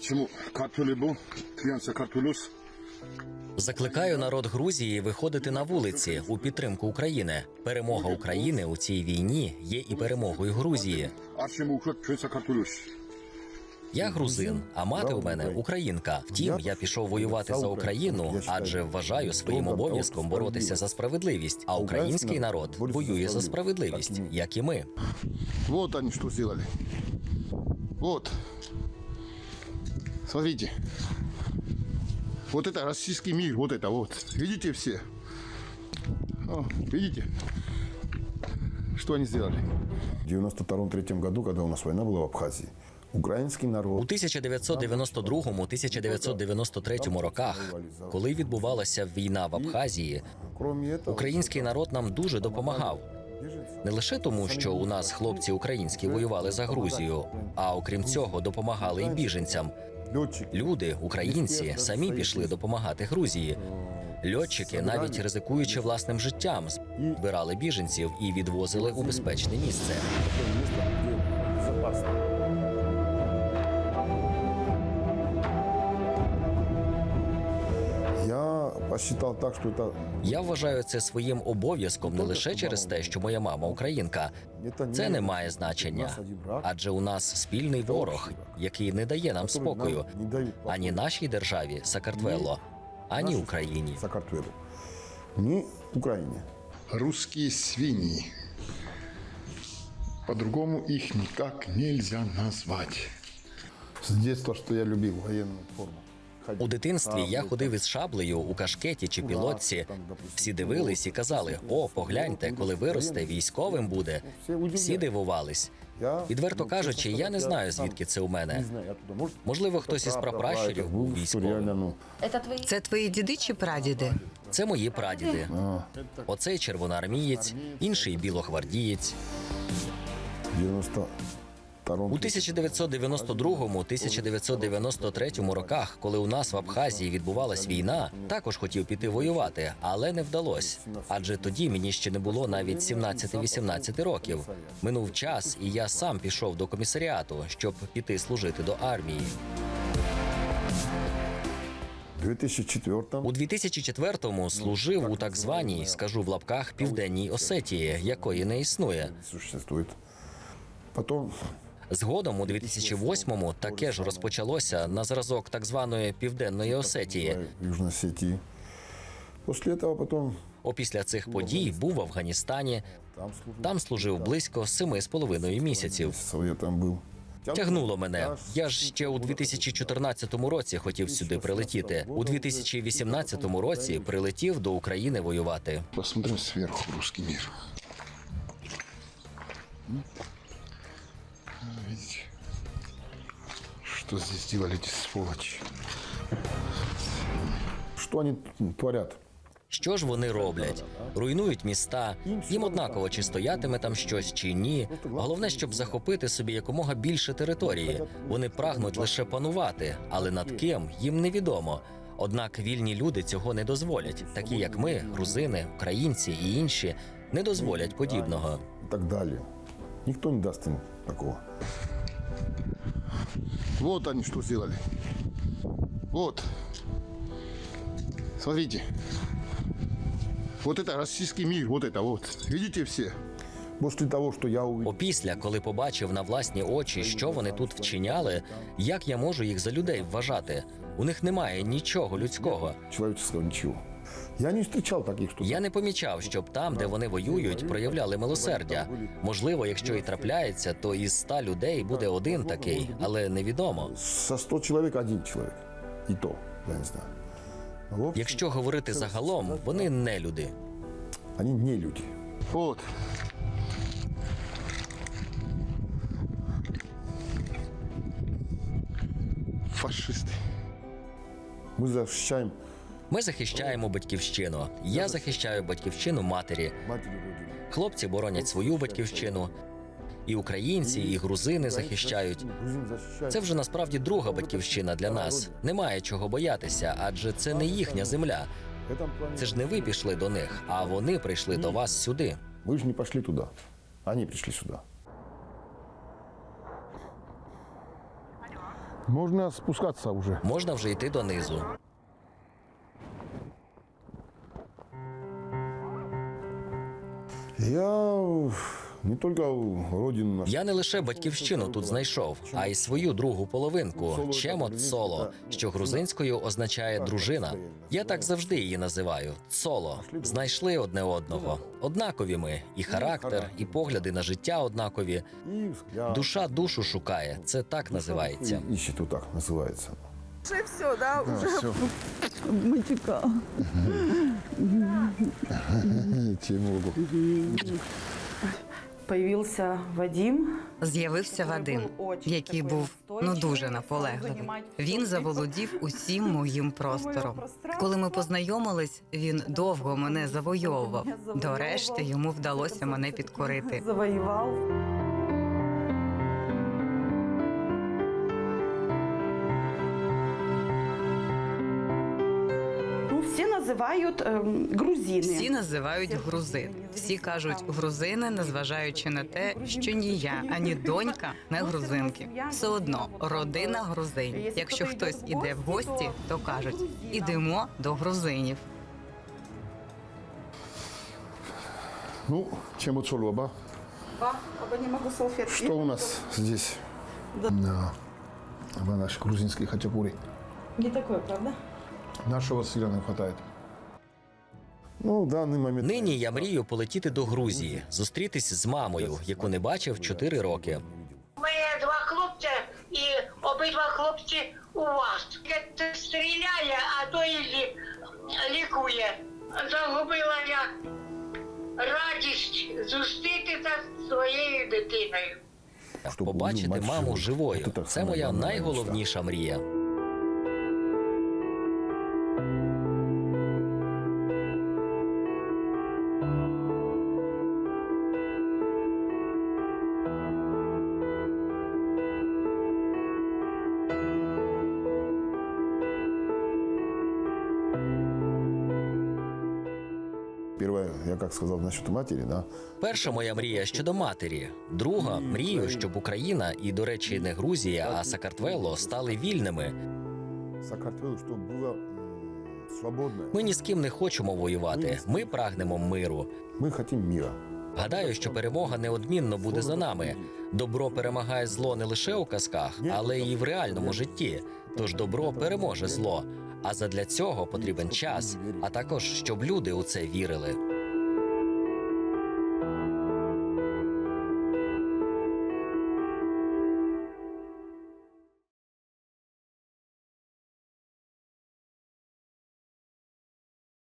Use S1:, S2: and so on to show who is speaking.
S1: Чому п'янця.
S2: Закликаю народ Грузії виходити на вулиці у підтримку України. Перемога України у цій війні є і перемогою Грузії. Я грузин, а мати у мене українка. Втім, я пішов воювати за Україну, адже вважаю своїм обов'язком боротися за справедливість. А український народ воює за справедливість, як і ми.
S1: Вот они что сделали. Вот. Смотрите. Вот это российский мир, вот это вот. Видите все? О, видите? Что они сделали?
S3: В 92-3 году, когда у нас война была в Абхазии, украинский
S2: У
S3: народ
S2: 1992-1993 роках, коли відбувалася війна в Абхазії,
S3: кроме этого,
S2: український народ нам дуже допомагав. Не лише тому, що у нас хлопці українські воювали за Грузію, а окрім цього, допомагали і біженцям. Люди, українці, самі пішли допомагати Грузії. Льотчики, навіть ризикуючи власним життям, збирали біженців і відвозили у безпечне місце.
S3: Я так, что это,
S2: Я вважаю це своїм обов'язком не лише через те, що моя мама українка. Це не має значення, адже у нас спільний ворог, який не дає нам спокою ані нашій державі Сакартвело, ані Україні.
S3: Саакартвелу, ни Украине.
S1: Русские свиньи. По-другому их никак нельзя назвать.
S3: С детства, что я любил военную форму.
S2: У дитинстві я ходив із шаблею у кашкеті чи пілотці. Всі дивились і казали: О, погляньте, коли виросте, військовим буде. Всі дивувались. Відверто кажучи, я не знаю, звідки це у мене. Можливо, хтось із прапращурів був військовим.
S3: ну,
S4: Це твої діди чи прадіди?
S2: Це мої прадіди. Оцей червоноармієць, інший білогвардієць.
S3: 92
S2: У 1992-1993 роках, коли у нас в Абхазії відбувалась війна, також хотів піти воювати, але не вдалося. Адже тоді мені ще не було навіть 17-18 років. Минув час, і я сам пішов до комісаріату, щоб піти служити до армії.
S3: В 2004
S2: У 2004-му служив у так званій, скажу в лапках, південній Осетії, якої не існує.
S3: существует.
S2: Згодом у 2008-му таке ж розпочалося на зразок так званої південної Осетії.
S3: После этого потом
S2: Опісля цих подій був в Афганістані.
S3: там
S2: служив близько семи з половиною місяців.
S3: Там был.
S2: Тягнуло мене. Я ж ще у 2014 році хотів сюди прилетіти. У 2018 році прилетів до України воювати.
S1: Посмотрим сверху русский мир. Видите, что здесь делали эти сволочи?
S3: Что они творят?
S2: Що ж вони роблять? Руйнують міста. Їм однаково, чи стоятиме там щось чи ні. Головне, щоб захопити собі якомога більше території. Вони прагнуть лише панувати, але над ким їм невідомо. Однак вільні люди цього не дозволять, такі як ми, грузини, українці і інші, не дозволять подібного.
S3: Так далее. Никто не даст им такого.
S1: Вот они что сделали. Вот. Смотрите. Вот это российский мир, вот это вот. Видите все?
S3: После того, что я увидел,
S2: Опісля, коли побачив на власні очі, що вони тут вчиняли, як я можу їх за людей вважати? У них немає нічого людського.
S3: человеческого ничего. Я не встречал таких, что...
S2: Я не помічав, щоб там, де вони воюють, проявляли милосердя. Можливо, якщо і трапляється, то із ста людей буде один такий, але невідомо.
S3: Со 100 человек один человек. И то, я не знаю.
S2: Якщо говорити загалом, вони не люди.
S3: Они не люди.
S1: Вот. Фашисты.
S3: Мы защищаем
S2: Ми захищаємо батьківщину. Я захищаю батьківщину матері.
S3: матери Родины.
S2: Хлопці боронять свою батьківщину. І українці, і грузини захищають.
S3: Грузин защищает.
S2: Це вже насправді друга батьківщина для нас. Немає чого боятися, адже це не їхня земля.
S3: В этом плане
S2: Це ж не ви пішли до них, а вони прийшли до вас сюди.
S3: Вы же не пошли туда. Они пришли сюда.
S1: Можно спускаться уже.
S2: Можна вже йти донизу.
S3: Я не только родину.
S2: Я не лише батьківщину тут знайшов, а й свою другу половинку чемот соло, що грузинською означає дружина. Я так завжди її називаю соло. Знайшли одне одного. Однакові ми, і характер, і погляди на життя однакові. Душа душу шукає. Це так називається.
S3: И- Ищет вот так называется.
S5: Вже все, да? Уже
S1: Все.
S5: матюка.
S1: Чему
S5: Появився Вадим.
S4: З'явився Вадим, який був ну дуже наполегливий. Він заволодів усім моїм простором. Коли ми познайомились, він довго мене завойовував. До решти йому вдалося мене підкорити.
S5: Завоював. Всі називають ем, грузини.
S4: Всі називають грузин. Всі кажуть грузини, незважаючи на те, що ні я, ані донька не грузинки. Все одно родина грузинів. Якщо хтось іде в гості, то кажуть: ідемо до грузинів.
S1: Ну, чем вот шолоба?
S5: Ба, або не можу салфетки.
S1: Что у нас здесь? Да. А наш грузинский хачапури.
S5: Не такое, правда?
S1: Нашего сыра не хватает. Ну, в данный момент...
S2: Нині я мрію полетіти до Грузії, зустрітись з мамою, яку не бачив 4 роки.
S6: Ми два хлопця і обидва хлопці у вас. Стріляє, а то і лікує. Загубила я радість зустрітися з своєю дитиною.
S2: Побачити маму
S3: живою. Це
S2: моя найголовніша мрія.
S3: Первое, я как сказал насчет матери, да,
S2: Перша моя мрія щодо матері, друга мрію, щоб Україна і, до речі, не Грузія, а Сакартвело стали вільними.
S3: Саакартвелу, чтобы было м, свободное.
S2: Ми ні з ким не хочемо воювати. Ми прагнемо миру.
S3: Мы хотим мира.
S2: Гадаю, що перемога неодмінно буде за нами. Добро перемагає зло не лише у казках, але й в реальному житті. Тож добро переможе зло. А задля цього потрібен час, а також щоб люди у це вірили.